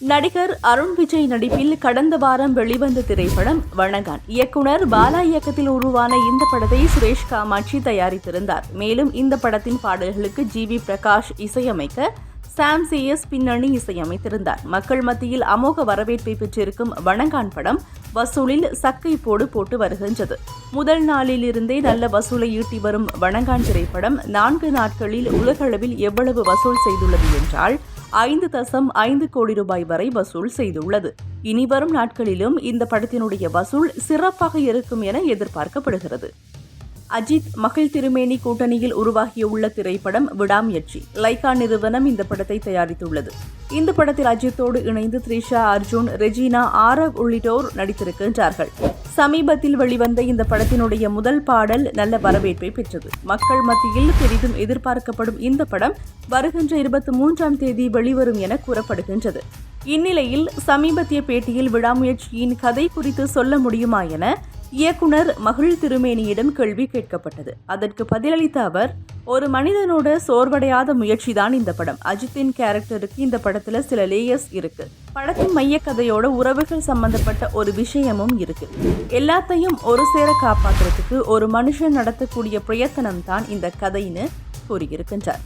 நடிகர் அருண் விஜய் நடிப்பில் கடந்த வாரம் வெளிவந்த திரைப்படம் வணங்கான். இயக்குனர் பாலா இயக்கத்தில் உருவான இந்த படத்தை சுரேஷ் காமாட்சி தயாரித்திருந்தார். மேலும் இந்த படத்தின் பாடல்களுக்கு ஜி வி பிரகாஷ் இசையமைக்க சாம் சிஎஸ் பின்னணி இசையமைத்திருந்தார். மக்கள் மத்தியில் அமோக வரவேற்பை பெற்றிருக்கும் வணங்கான் படம் வசூலில் சக்கை போடு போட்டு வருகின்றது. முதல் நாளில் இருந்தே நல்ல வசூலை ஈட்டி வரும் வணங்கான் திரைப்படம் நான்கு நாட்களில் உலகளவில் எவ்வளவு வசூல் செய்துள்ளது என்றால் ஐந்து தசம் ஐந்து கோடி ரூபாய் வரை வசூல் செய்துள்ளது. இனி வரும் நாட்களிலும் இந்த படத்தினுடைய வசூல் சிறப்பாக இருக்கும் என எதிர்பார்க்கப்படுகிறது. அஜித் மகிழ் திருமேனி கூட்டணியில் உருவாகியுள்ள திரைப்படம் விடாமுயற்சி. லைகா நிறுவனம் இந்த படத்தை தயாரித்துள்ளது. இந்த படத்தில் அஜித்தோடு இணைந்து த்ரிஷா அர்ஜுன் ரெஜினா ஆரவ் உள்ளிட்டோர் நடித்திருக்கின்றார்கள். சமீபத்தில் வெளிவந்த இந்த படத்தினுடைய முதல் பாடல் நல்ல வரவேற்பை பெற்றது. மக்கள் மத்தியில் பெரிதும் எதிர்பார்க்கப்படும் இந்த படம் வருகின்ற இருபத்தி மூன்றாம் தேதி வெளிவரும் என கூறப்படுகின்றது. இந்நிலையில் சமீபத்திய பேட்டியில் விடாமுயற்சியின் கதை குறித்து சொல்ல முடியுமா என இயக்குனர் மகிழ் திருமேனியிடம் கேள்வி கேட்கப்பட்டது. அதற்கு பதிலளித்த அவர் ஒரு மனிதனோட சோர்வடையாத முயற்சிதான் இந்த படம். அஜித்தின் கேரக்டருக்கு இந்த படத்துல சில லேயர்ஸ் இருக்கு. படத்தின் மைய கதையோட உறவுகள் சம்பந்தப்பட்ட ஒரு விஷயமும் இருக்கு. எல்லாத்தையும் ஒரு சேர காப்பாற்றுறதுக்கு ஒரு மனுஷன் நடத்தக்கூடிய பிரயத்தனம் தான் இந்த கதைன்னு கூறியிருக்கின்றார்.